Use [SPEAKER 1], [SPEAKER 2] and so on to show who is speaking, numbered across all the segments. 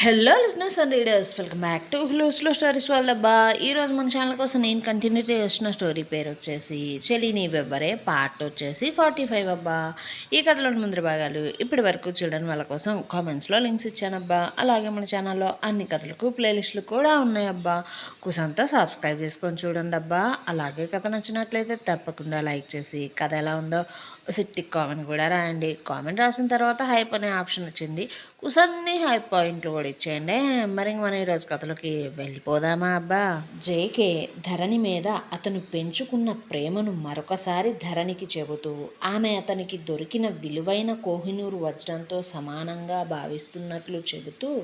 [SPEAKER 1] Hello listeners and readers welcome back to hello slow stories వాళ్ళబ్బా ఈరోజు మన channel కోసం నేను కంటిన్యూ చేసిన స్టోరీ పేరు వచ్చేసి చెలి నీవెవ్వరే పార్ట్ వచ్చేసి ఫార్టీ ఫైవ్ అబ్బా. ఈ కథలోని ముందు భాగాలు ఇప్పటి వరకు చూడని వాళ్ళ కోసం కామెంట్స్లో లింక్స్ ఇచ్చానబ్బా. అలాగే మన ఛానల్లో అన్ని కథలకు ప్లేలిస్టులు కూడా ఉన్నాయబ్బా. కుసంతా సబ్స్క్రైబ్ చేసుకొని చూడండి అబ్బా అలాగే కథ నచ్చినట్లయితే తప్పకుండా లైక్ చేసి కథ ఎలా ఉందో సిట్టి కామెంట్ కూడా రాయండి. కామెంట్ రాసిన తర్వాత హైప్ అనే ఆప్షన్ వచ్చింది. కుసన్ని హై పాయింట్లు కూడా ఇచ్చేయండి. మరి ఇంక మనం ఈరోజు కథలోకి వెళ్ళిపోదామా అబ్బా? జేకే ధరణి మీద అతను పెంచుకున్న ప్రేమను మరొకసారి ధరణికి చెబుతూ ఆమె అతనికి దొరికిన విలువైన కోహినూరు వజ్రంతో సమానంగా భావిస్తున్నట్లు చెబుతూ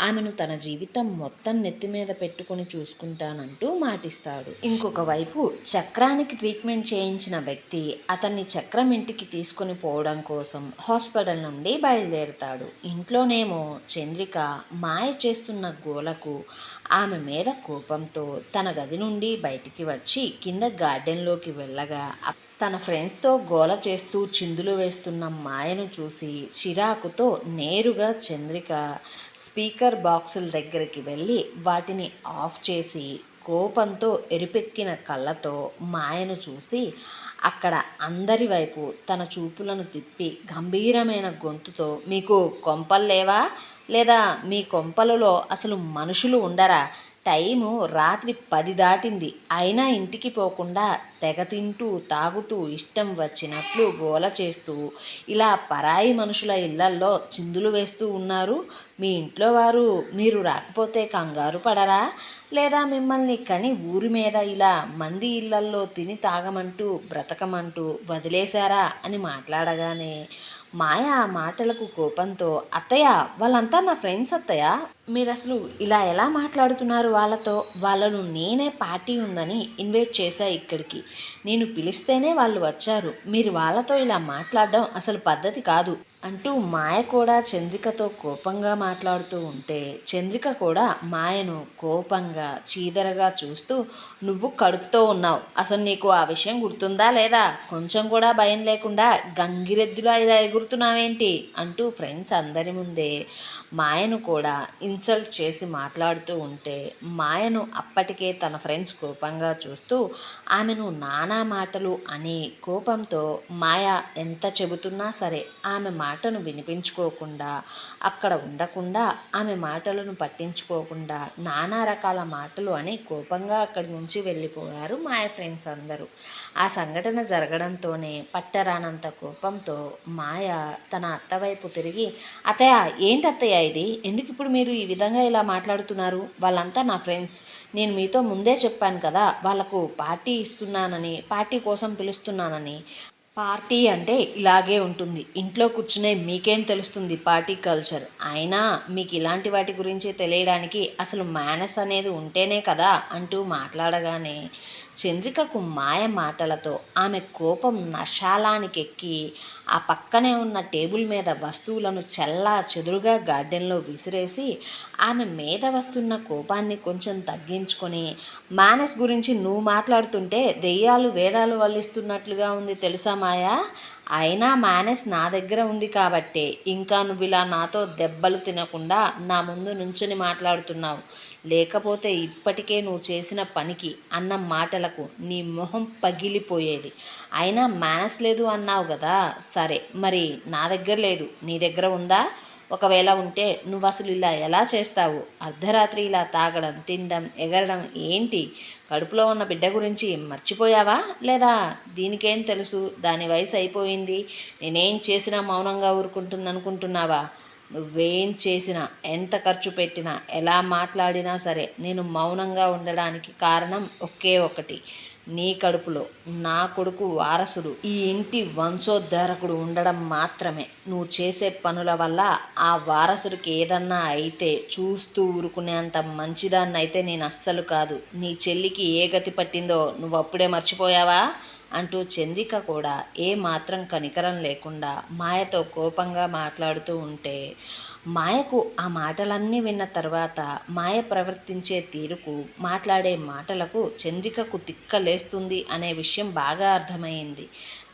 [SPEAKER 1] ఆమెను తన జీవితం మొత్తం నెత్తి మీద పెట్టుకుని చూసుకుంటానంటూ మాటిస్తాడు. ఇంకొక వైపు చక్రానికి ట్రీట్మెంట్ చేయించిన వ్యక్తి అతన్ని చక్రం ఇంటికి తీసుకుని పోవడం కోసం హాస్పిటల్ నుండి బయలుదేరుతాడు. ఇంట్లోనేమో చంద్రిక మాయ చేస్తున్న గోలకు ఆమె మీద కోపంతో తన గది నుండి బయటికి వచ్చి కింద గార్డెన్లోకి వెళ్ళగా తన ఫ్రెండ్స్తో గోల చేస్తూ చిందులు వేస్తున్న మాయను చూసి చిరాకుతో నేరుగా చంద్రిక స్పీకర్ బాక్సుల దగ్గరికి వెళ్ళి వాటిని ఆఫ్ చేసి కోపంతో ఎరిపెక్కిన కళ్ళతో మాయను చూసి అక్కడ అందరి వైపు తన చూపులను తిప్పి గంభీరమైన గొంతుతో మీకు కొంపలు లేవా? లేదా మీ కొంపలలో అసలు మనుషులు ఉండరా? టైము రాత్రి పది దాటింది. అయినా ఇంటికి పోకుండా తెగ తింటూ తాగుతూ ఇష్టం వచ్చినట్లు గోల చేస్తూ ఇలా పరాయి మనుషుల ఇళ్ళల్లో చిందులు వేస్తూ ఉన్నారు. మీ ఇంట్లో వారు మీరు రాకపోతే కంగారు పడరా? లేదా మిమ్మల్ని కని ఊరి మీద ఇలా మంది ఇళ్ళల్లో తిని తాగమంటూ బ్రతకమంటూ వదిలేశారా అని మాట్లాడగానే మాయ ఆ మాటలకు కోపంతో అత్తయ్య వాళ్ళంతా నా ఫ్రెండ్స్ అత్తయ్య. మీరు అసలు ఇలా ఎలా మాట్లాడుతున్నారు వాళ్ళతో? వాళ్ళను నేనే పార్టీ ఉందని ఇన్వైట్ చేశా ఇక్కడికి. నేను పిలిస్తేనే వాళ్ళు వచ్చారు. మీరు వాళ్ళతో ఇలా మాట్లాడడం అసలు పద్ధతి కాదు. అంటూ మాయ కూడా చంద్రికతో కోపంగా మాట్లాడుతూ ఉంటే చంద్రిక కూడా మాయను కోపంగా చీదరగా చూస్తూ నువ్వు కడుపుతో ఉన్నావు. అసలు నీకు ఆ విషయం గుర్తుందా లేదా? కొంచెం కూడా భయం లేకుండా గంగిరెద్దులా ఇలా ఎగురుతున్నావేంటి? అంటూ ఫ్రెండ్స్ అందరి ముందే మాయను కూడా ఇన్సల్ట్ చేసి మాట్లాడుతూ ఉంటే మాయను అప్పటికే తన ఫ్రెండ్స్ కోపంగా చూస్తూ ఆమెను నానా మాటలు అని కోపంతో మాయ ఎంత చెబుతున్నా సరే ఆమె మా మాటను వినిపించుకోకుండా అక్కడ ఉండకుండా ఆమె మాటలను పట్టించుకోకుండా నానా రకాల మాటలు అని కోపంగా అక్కడి నుంచి వెళ్ళిపోయారు మాయ ఫ్రెండ్స్ అందరూ. ఆ సంఘటన జరగడంతోనే పట్టరానంత కోపంతో మాయ తన అత్త వైపు తిరిగి అత్తయ్య ఏంటి అత్తయ్య ఇది? ఎందుకు ఇప్పుడు మీరు ఈ విధంగా ఇలా మాట్లాడుతున్నారు? వాళ్ళంతా నా ఫ్రెండ్స్. నేను మీతో ముందే చెప్పాను కదా వాళ్ళకు పార్టీ ఇస్తున్నానని పార్టీ కోసం పిలుస్తున్నానని. పార్టీ అంటే ఇలాగే ఉంటుంది. ఇంట్లో కూర్చునే మీకేం తెలుస్తుంది పార్టీ కల్చర్? అయినా మీకు ఇలాంటి వాటి గురించి తెలియడానికి అసలు మేనస్ అనేది ఉంటేనే కదా అంటూ మాట్లాడగానే చంద్రికకు మాయ మాటలతో ఆమె కోపం నశాలానికెక్కి ఆ పక్కనే ఉన్న టేబుల్ మీద వస్తువులను చల్లా చెదురుగా గార్డెన్లో విసిరేసి ఆమె మీద వస్తున్న కోపాన్ని కొంచెం తగ్గించుకొని మానస్ గురించి నువ్వు మాట్లాడుతుంటే దెయ్యాలు వేదాలు వల్లిస్తున్నట్లుగా ఉంది తెలుసా మాయా? అయినా మేనేజ్ నా దగ్గర ఉంది కాబట్టే. ఇంకా నువ్వు ఇలా నాతో దెబ్బలు తినకుండా నా ముందు నుంచుని మాట్లాడుతున్నావు. లేకపోతే ఇప్పటికే నువ్వు చేసిన పనికి అన్న మాటలకు నీ మొహం పగిలిపోయేది. అయినా మేనేజ్ లేదు అన్నావు కదా సరే మరి నా దగ్గర లేదు. నీ దగ్గర ఉందా? ఒకవేళ ఉంటే నువ్వు అసలు ఇలా ఎలా చేస్తావు? అర్ధరాత్రి ఇలా తాగడం తినడం ఎగరడం ఏంటి? కడుపులో ఉన్న బిడ్డ గురించి మర్చిపోయావా? లేదా దీనికేం తెలుసు? దాని వయసు అయిపోయింది. నేనేం చేసినా మౌనంగా ఊరుకుంటుంది అనుకుంటున్నావా నువ్వేం చేసినా ఎంత ఖర్చు పెట్టినా ఎలా మాట్లాడినా సరే నేను మౌనంగా ఉండడానికి కారణం ఒకే ఒకటి. నీ కడుపులో నా కొడుకు వారసుడు ఈ ఇంటి వంశోద్ధారకుడు ఉండడం మాత్రమే. నువ్వు చేసే పనుల వల్ల ఆ వారసుడికి ఏదన్నా అయితే చూస్తూ ఊరుకునేంత మంచిదాన్నైతే నేను అస్సలు కాదు. నీ చెల్లికి ఏ గతి పట్టిందో నువ్వు అప్పుడే మర్చిపోయావా? అంటూ చంద్రిక కూడా ఏ మాత్రం కనికరం లేకుండా మాయతో కోపంగా మాట్లాడుతూ ఉంటే మాయకు ఆ మాటలన్నీ విన్న తర్వాత మాయ ప్రవర్తించే తీరుకు మాట్లాడే మాటలకు చంద్రికకు తిక్కలేస్తుంది అనే విషయం బాగా అర్థమైంది.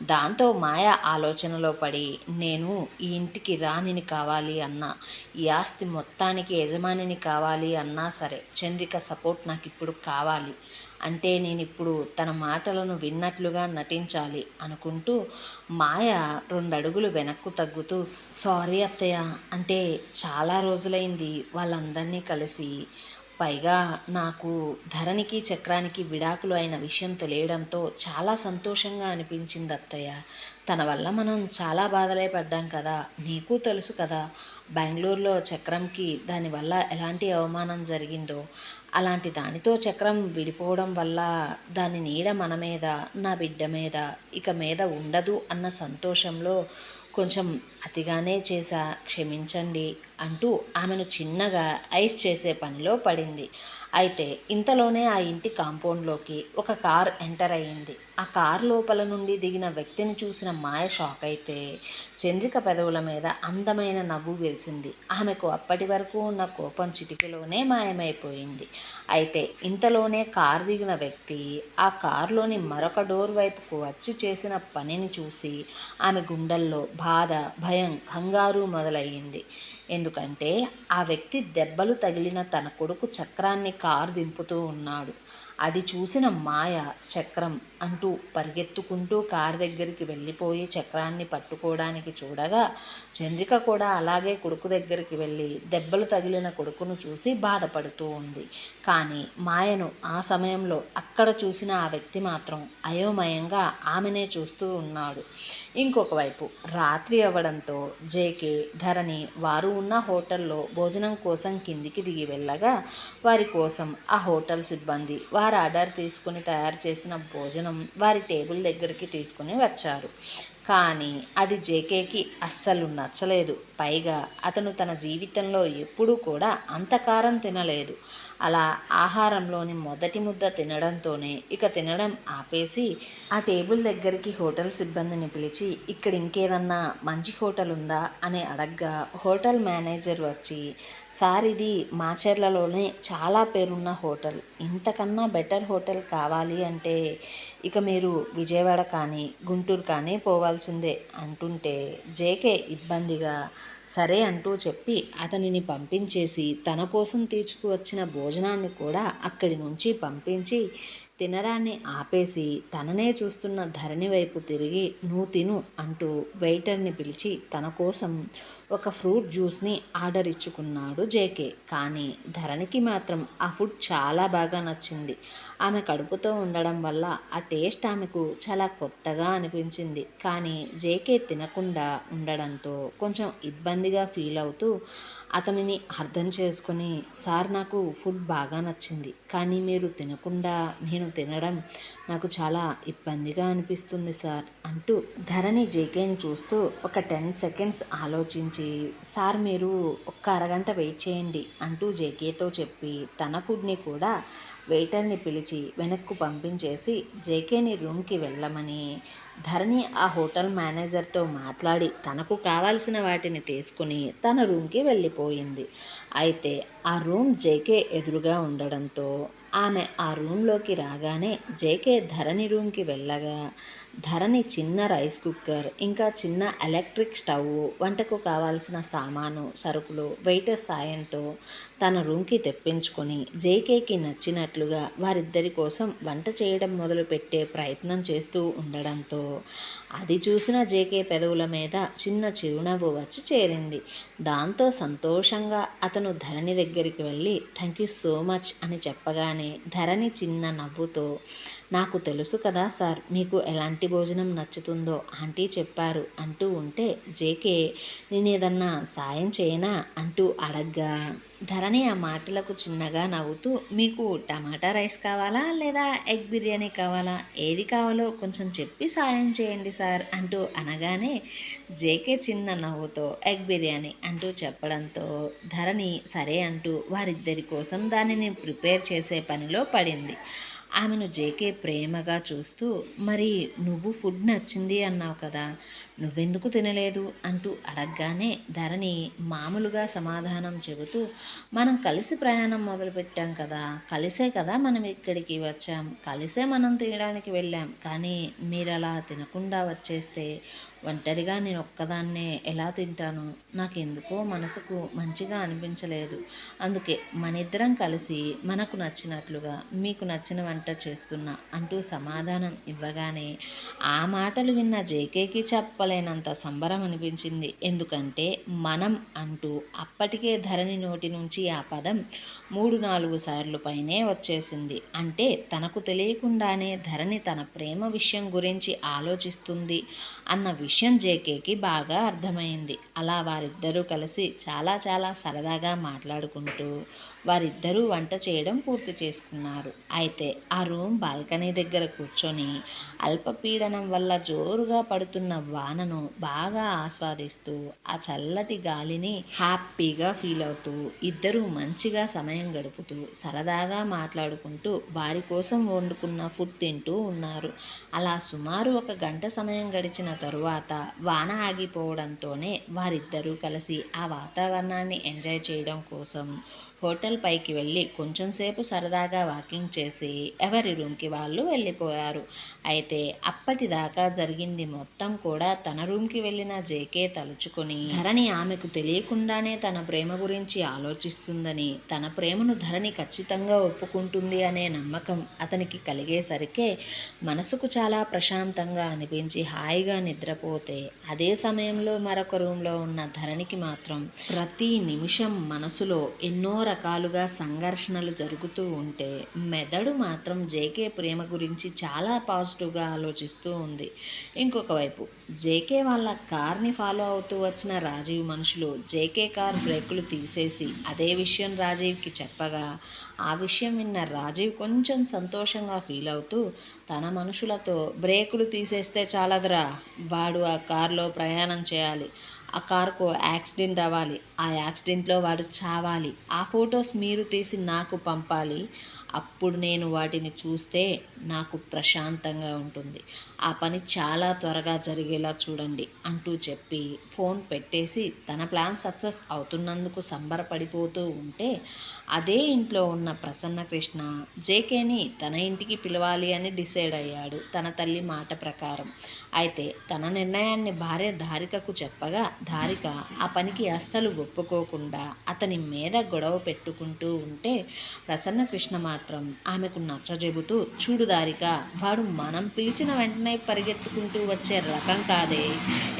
[SPEAKER 1] దాంతో మాయ ఆలోచనలో పడి నేను ఈ ఇంటికి రాణిని కావాలి అన్నా ఈ ఆస్తి మొత్తానికి యజమానిని కావాలి అన్నా సరే చంద్రిక సపోర్ట్ నాకు ఇప్పుడు కావాలి. అంటే నేను ఇప్పుడు తన మాటలను విన్నట్లుగా నటించాలి అనుకుంటూ మాయ రెండు అడుగులు వెనక్కు తగ్గుతూ సారీ అత్తయ్య అంటే చాలా రోజులైంది వాళ్ళందరినీ కలిసి. పైగా నాకు ధరణికి చక్రానికి విడాకులు అయిన విషయం తెలియడంతో చాలా సంతోషంగా అనిపించింది అత్తయ్య. తన వల్ల మనం చాలా బాధలే పడ్డాం కదా నీకు తెలుసు కదా. బెంగళూరులో చక్రంకి దానివల్ల ఎలాంటి అవమానం జరిగిందో. అలాంటి దానితో చక్రం విడిపోవడం వల్ల దాని నీడ మన మీద నా బిడ్డ మీద ఇక మీద ఉండదు అన్న సంతోషంలో కొంచెం అతిగానే చేశా క్షమించండి అంటూ ఆమెను చిన్నగా ఐస్ చేసే పనిలో పడింది. అయితే ఇంతలోనే ఆ ఇంటి కాంపౌండ్లోకి ఒక కార్ ఎంటర్ అయ్యింది. ఆ కార్ లోపల నుండి దిగిన వ్యక్తిని చూసిన మాయ షాక్ అయితే చంద్రిక పెదవుల మీద అందమైన నవ్వు వెలిసింది. ఆమెకు అప్పటి వరకు ఉన్న కోపం చిటికలోనే మాయమైపోయింది. అయితే ఇంతలోనే కార్ దిగిన వ్యక్తి ఆ కారులోని మరొక డోర్ వైపుకు వచ్చి చేసిన పనిని చూసి ఆమె గుండెల్లో బాధ భయం కంగారు మొదలయ్యింది. ఎందుకంటే ఆ వ్యక్తి దెబ్బలు తగిలిన తన కొడుకు చక్రాన్ని కారు దింపుతూ ఉన్నాడు. అది చూసిన మాయ చక్రం అంటూ పరిగెత్తుకుంటూ కారు దగ్గరికి వెళ్ళిపోయి చక్రాన్ని పట్టుకోవడానికి చూడగా చంద్రిక కూడా అలాగే కొడుకు దగ్గరికి వెళ్ళి దెబ్బలు తగిలిన కొడుకును చూసి బాధపడుతూ ఉంది. కానీ మాయను ఆ సమయంలో అక్కడ చూసిన ఆ వ్యక్తి మాత్రం అయోమయంగా ఆమెనే చూస్తూ ఉన్నాడు. ఇంకొక వైపు రాత్రి అవ్వడంతో జేకే ధరణి వారు ఉన్న హోటల్లో భోజనం కోసం కిందికి దిగి వెళ్ళగా వారి కోసం ఆ హోటల్ సిబ్బంది వారి ఆర్డర్ తీసుకుని తయారు చేసిన భోజనం వారి టేబుల్ దగ్గరికి తీసుకుని వచ్చారు. కానీ అది జేకేకి అస్సలు నచ్చలేదు. పైగా అతను తన జీవితంలో ఎప్పుడూ కూడా అంతకారం తినలేదు. అలా ఆహారంలోని మొదటి ముద్ద తినడంతోనే ఇక తినడం ఆపేసి ఆ టేబుల్ దగ్గరికి హోటల్ సిబ్బందిని పిలిచి ఇక్కడ ఇంకేదన్నా మంచి హోటల్ ఉందా? అని అడగ్గా హోటల్ మేనేజర్ వచ్చి సార్ ఇది మాచర్లలోనే చాలా పేరున్న హోటల్. ఇంతకన్నా బెటర్ హోటల్ కావాలి అంటే ఇక మీరు విజయవాడ కానీ గుంటూరు కానీ పోవాల్సిందే అంటుంటే జేకే ఇబ్బందిగా సరే అంటూ చెప్పి అతనిని పంపించేసి తన కోసం తీసుకువచ్చిన భోజనాన్ని కూడా అక్కడి నుంచి పంపించి తినడాన్ని ఆపేసి తననే చూస్తున్న ధరణి వైపు తిరిగి నువ్వు తిను అంటూ వెయిటర్ని పిలిచి తన కోసం ఒక ఫ్రూట్ జ్యూస్ని ఆర్డర్ ఇచ్చుకున్నాడు జేకే. కానీ ధరణికి మాత్రం ఆ ఫుడ్ చాలా బాగా నచ్చింది. ఆమె కడుపుతో ఉండడం వల్ల ఆ టేస్ట్ ఆమెకు చాలా కొత్తగా అనిపించింది. కానీ జేకే తినకుండా ఉండడంతో కొంచెం ఇబ్బందిగా ఫీల్ అవుతూ అతనిని అర్థం చేసుకొని సార్ నాకు ఫుడ్ బాగా నచ్చింది కానీ మీరు తినకుండా నేను తినడం నాకు చాలా ఇబ్బందిగా అనిపిస్తుంది సార్ అంటూ ధరణి జేకేని చూస్తూ ఒక టెన్ సెకండ్స్ ఆలోచించి సార్ మీరు ఒక్క అరగంట వెయిట్ చేయండి అంటూ జేకేతో చెప్పి తన ఫుడ్ని కూడా వెయిటర్ని పిలిచి వెనక్కు పంపించేసి జేకేని రూమ్కి వెళ్ళమని ధరణి ఆ హోటల్ మేనేజర్తో మాట్లాడి తనకు కావాల్సిన వాటిని తీసుకుని తన రూమ్కి వెళ్ళిపోయింది. అయితే ఆ రూమ్ జేకే ఎదురుగా ఉండడంతో ఆమె ఆ రూమ్లోకి రాగానే జేకే ధరణి రూమ్కి వెళ్ళగా ధరణి చిన్న రైస్ కుక్కర్ ఇంకా చిన్న ఎలక్ట్రిక్ స్టవ్ వంటకు కావాల్సిన సామాను సరుకులు వెయిటర్ సాయంతో తన రూమ్కి తెప్పించుకొని జేకేకి నచ్చినట్లుగా వారిద్దరి కోసం వంట చేయడం మొదలుపెట్టే ప్రయత్నం చేస్తూ ఉండడంతో అది చూసిన జేకే పెదవుల మీద చిన్న చిరునవ్వు వచ్చి చేరింది. దాంతో సంతోషంగా అతను ధరణి దగ్గరికి వెళ్ళి థ్యాంక్ యూ సో మచ్ అని చెప్పగానే ధరణి చిన్న నవ్వుతో నాకు తెలుసు కదా సార్ మీకు ఎలాంటి భోజనం నచ్చుతుందో ఆంటీ చెప్పారు అంటూ ఉంటే జేకే నేను ఏదన్నా సాయం చేయనా అంటూ అడగ్గా. ధరణి ఆ మాటలకు చిన్నగా నవ్వుతూ మీకు టమాటా రైస్ కావాలా లేదా ఎగ్ బిర్యానీ కావాలా? ఏది కావాలో కొంచెం చెప్పి సాయం చేయండి సార్ అంటూ అనగానే జేకే చిన్న నవ్వుతో ఎగ్ బిర్యానీ అంటూ చెప్పడంతో ధరణి సరే అంటూ వారిద్దరి కోసం దానిని ప్రిపేర్ చేసే పనిలో పడింది. ఆమెను జేకే ప్రేమగా చూస్తూ మరి నువ్వు ఫుడ్ నచ్చింది అన్నావు కదా నువ్వెందుకు తినలేదు? అంటూ అడగగానే ధరణి మామూలుగా సమాధానం చెబుతూ మనం కలిసి ప్రయాణం మొదలుపెట్టాం కదా కలిసే కదా మనం ఇక్కడికి వచ్చాం కలిసే మనం తినడానికి వెళ్ళాం కానీ మీరు అలా తినకుండా వచ్చేస్తే ఒంటరిగా నేను ఒక్కదాన్నే ఎలా తింటాను? నాకెందుకో మనసుకు మంచిగా అనిపించలేదు. అందుకే మనిద్దరం కలిసి మనకు నచ్చినట్లుగా మీకు నచ్చిన వంట చేస్తున్నా అంటూ సమాధానం ఇవ్వగానే ఆ మాటలు విన్న జేకేకి చెప్పుకోలేనంత సంబరం అనిపించింది. ఎందుకంటే మనం అంటూ అప్పటికే ధరణి నోటి నుంచి ఆ పదం మూడు నాలుగు సార్లు పైనే వచ్చేసింది. అంటే తనకు తెలియకుండానే ధరణి తన ప్రేమ విషయం గురించి ఆలోచిస్తుంది అన్న విషయం జేకేకి బాగా అర్థమైంది. అలా వారిద్దరూ కలిసి చాలా చాలా సరదాగా మాట్లాడుకుంటూ వారిద్దరూ వంట చేయడం పూర్తి చేసుకున్నారు. అయితే ఆ రూమ్ బాల్కనీ దగ్గర కూర్చొని అల్పపీడనం వల్ల జోరుగా పడుతున్న వానను బాగా ఆస్వాదిస్తూ ఆ చల్లటి గాలిని హ్యాపీగా ఫీల్ అవుతూ ఇద్దరూ మంచిగా సమయం గడుపుతూ సరదాగా మాట్లాడుకుంటూ వారి కోసం వండుకున్న ఫుడ్ తింటూ ఉన్నారు. అలా సుమారు ఒక గంట సమయం గడిచిన తరువాత వాన ఆగిపోవడంతోనే వారిద్దరూ కలిసి ఆ వాతావరణాన్ని ఎంజాయ్ చేయడం కోసం హోటల్ పైకి వెళ్ళి కొంచెం సేపు సరదాగా వాకింగ్ చేసి ఎవరి రూమ్కి వాళ్ళు వెళ్ళిపోయారు. అయితే అప్పటిదాకా జరిగింది మొత్తం కూడా తన రూమ్కి వెళ్ళిన జేకే తలుచుకొని ధరణి ఆమెకు తెలియకుండానే తన ప్రేమ గురించి ఆలోచిస్తుందని తన ప్రేమను ధరణి ఖచ్చితంగా ఒప్పుకుంటుంది అనే నమ్మకం అతనికి కలిగేసరికే మనసుకు చాలా ప్రశాంతంగా అనిపించి హాయిగా నిద్రపోతే అదే సమయంలో మరొక రూమ్లో ఉన్న ధరణికి మాత్రం ప్రతి నిమిషం మనసులో ఎన్నో రకాలుగా సంఘర్షణలు జరుగుతూ ఉంటే మెదడు మాత్రం జేకే ప్రేమ గురించి చాలా పాజిటివ్గా ఆలోచిస్తూ ఉంది. ఇంకొక వైపు జేకే వాళ్ళ కార్ని ఫాలో అవుతూ వచ్చిన రాజీవ్ మనుషులు జేకే కార్ బ్రేకులు తీసేసి అదే విషయం రాజీవ్కి చెప్పగా ఆ విషయం విన్న రాజీవ్ కొంచెం సంతోషంగా ఫీల్ అవుతూ తన మనుషులతో బ్రేకులు తీసేస్తే చాలదురా వాడు ఆ కారులో ప్రయాణం చేయాలి. ఆ కార్కు యాక్సిడెంట్ అవ్వాలి. ఆ యాక్సిడెంట్లో వాడు చావాలి. ఆ ఫొటోస్ మీరు తీసి నాకు పంపాలి. అప్పుడు నేను వాటిని చూస్తే నాకు ప్రశాంతంగా ఉంటుంది. ఆ పని చాలా త్వరగా జరిగేలా చూడండి అంటూ చెప్పి ఫోన్ పెట్టేసి తన ప్లాన్ సక్సెస్ అవుతున్నందుకు సంబరపడిపోతూ ఉంటే అదే ఇంట్లో ఉన్న ప్రసన్న కృష్ణ జేకేని తన ఇంటికి పిలవాలి అని డిసైడ్ అయ్యాడు తన తల్లి మాట ప్రకారం. అయితే తన నిర్ణయాన్ని భార్య ధారికకు చెప్పగా ధారిక ఆ పనికి అస్సలు ఒప్పుకోకుండా అతని మీద గొడవ పెట్టుకుంటూ ఉంటే ప్రసన్న కృష్ణ మాత్రం ఆమెకు నచ్చజెబుతూ చూడు దారిక వాడు మనం పిలిచిన వెంటనే పరిగెత్తుకుంటూ వచ్చే రకం కాదే.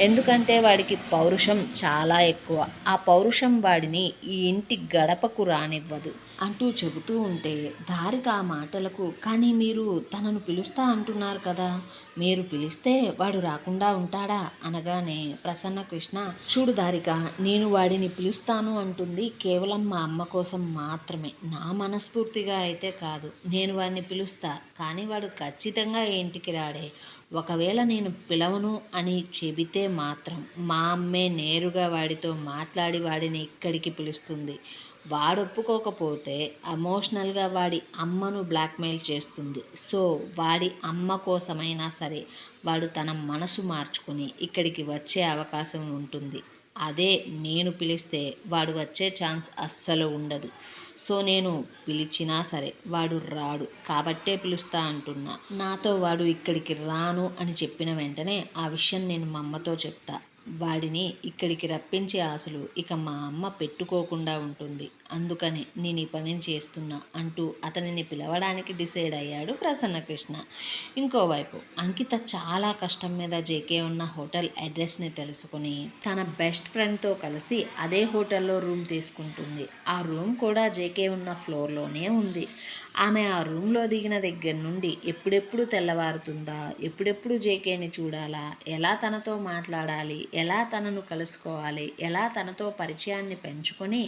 [SPEAKER 1] ఎందుకంటే వాడికి పౌరుషం చాలా ఎక్కువ. ఆ పౌరుషం వాడిని ఈ ఇంటి గడపకు రానివ్వదు. అంటూ చెబుతూ ఉంటే దారిక ఆ మాటలకు కానీ మీరు తనను పిలుస్తా అంటున్నారు కదా మీరు పిలిస్తే వాడు రాకుండా ఉంటాడా? అనగానే ప్రసన్న కృష్ణ చూడు దారిక నేను వాడిని పిలుస్తాను అంటుంది కేవలం మా అమ్మ కోసం మాత్రమే. నా మనస్ఫూర్తిగా అయితే కాదు నేను వాడిని పిలుస్తా కానీ వాడు ఖచ్చితంగా ఇంటికి రాడే. ఒకవేళ నేను పిలవను అని చెబితే మాత్రం మా అమ్మే నేరుగా వాడితో మాట్లాడి వాడిని ఇక్కడికి పిలుస్తుంది. వాడు ఒప్పుకోకపోతే ఎమోషనల్గా వాడి అమ్మను బ్లాక్మెయిల్ చేస్తుంది. సో వాడి అమ్మ కోసమైనా సరే వాడు తన మనసు మార్చుకుని ఇక్కడికి వచ్చే అవకాశం ఉంటుంది. అదే నేను పిలిస్తే వాడు వచ్చే ఛాన్స్ అస్సలు ఉండదు. సో నేను పిలిచినా సరే వాడు రాడు. కాబట్టే పిలుస్తా అంటున్నా. నాతో వాడు ఇక్కడికి రాను అని చెప్పిన వెంటనే ఆ విషయం నేను మా అమ్మతో చెప్తా. వాడిని ఇక్కడికి రప్పించే ఆశలు ఇక మా అమ్మ పెట్టుకోకుండా ఉంటుంది. అందుకని నేను ఈ పనిని చేస్తున్నా అంటూ అతనిని పిలవడానికి డిసైడ్ అయ్యాడు ప్రసన్నకృష్ణ. ఇంకోవైపు అంకిత చాలా కష్టం మీద జేకే ఉన్న హోటల్ అడ్రస్ని తెలుసుకుని తన బెస్ట్ ఫ్రెండ్తో కలిసి అదే హోటల్లో రూమ్ తీసుకుంటుంది. ఆ రూమ్ కూడా జేకే ఉన్న ఫ్లోర్లోనే ఉంది. ఆమె ఆ రూమ్లో దిగిన దగ్గర నుండి ఎప్పుడెప్పుడు తెల్లవారుతుందా ఎప్పుడెప్పుడు జేకేని చూడాలా ఎలా తనతో మాట్లాడాలి ఎలా తనను కలుసుకోవాలి ఎలా తనతో పరిచయాన్ని పెంచుకొని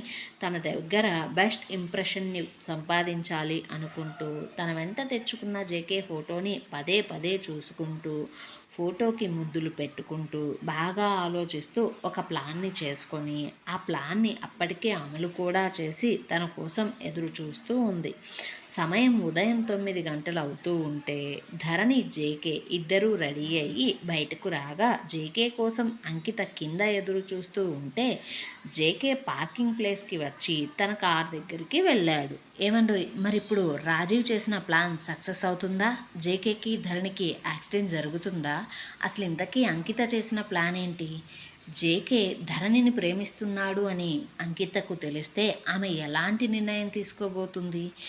[SPEAKER 1] తన దగ్గర బెస్ట్ ఇంప్రెషన్ని సంపాదించాలి అనుకుంటూ తన వెంట తెచ్చుకున్న జేకే ఫోటోని పదే పదే చూసుకుంటూ ఫోటోకి ముద్దులు పెట్టుకుంటూ బాగా ఆలోచిస్తూ ఒక ప్లాన్ని చేసుకొని ఆ ప్లాన్ని అప్పటికే అమలు కూడా చేసి తన కోసం ఎదురు చూస్తూ ఉంది. సమయం ఉదయం తొమ్మిది గంటలు అవుతూ ఉంటే ధరణి జేకే ఇద్దరూ రెడీ అయ్యి బయటకు రాగా జేకే కోసం అంకిత కింద ఎదురు చూస్తూ ఉంటే జేకే పార్కింగ్ ప్లేస్కి వచ్చి తన కార్ దగ్గరికి వెళ్ళాడు. ఏమండోయ్ మరి ఇప్పుడు రాజీవ్ చేసిన ప్లాన్ సక్సెస్ అవుతుందా? జేకేకి ధరణికి యాక్సిడెంట్ జరుగుతుందా? అసలు ఇంతకీ అంకిత చేసిన ప్లాన్ ఏంటి? జేకే ధరణిని ప్రేమిస్తున్నాడు అని అంకితకు తెలిస్తే ఆమె ఎలాంటి నిర్ణయం తీసుకోబోతుంది?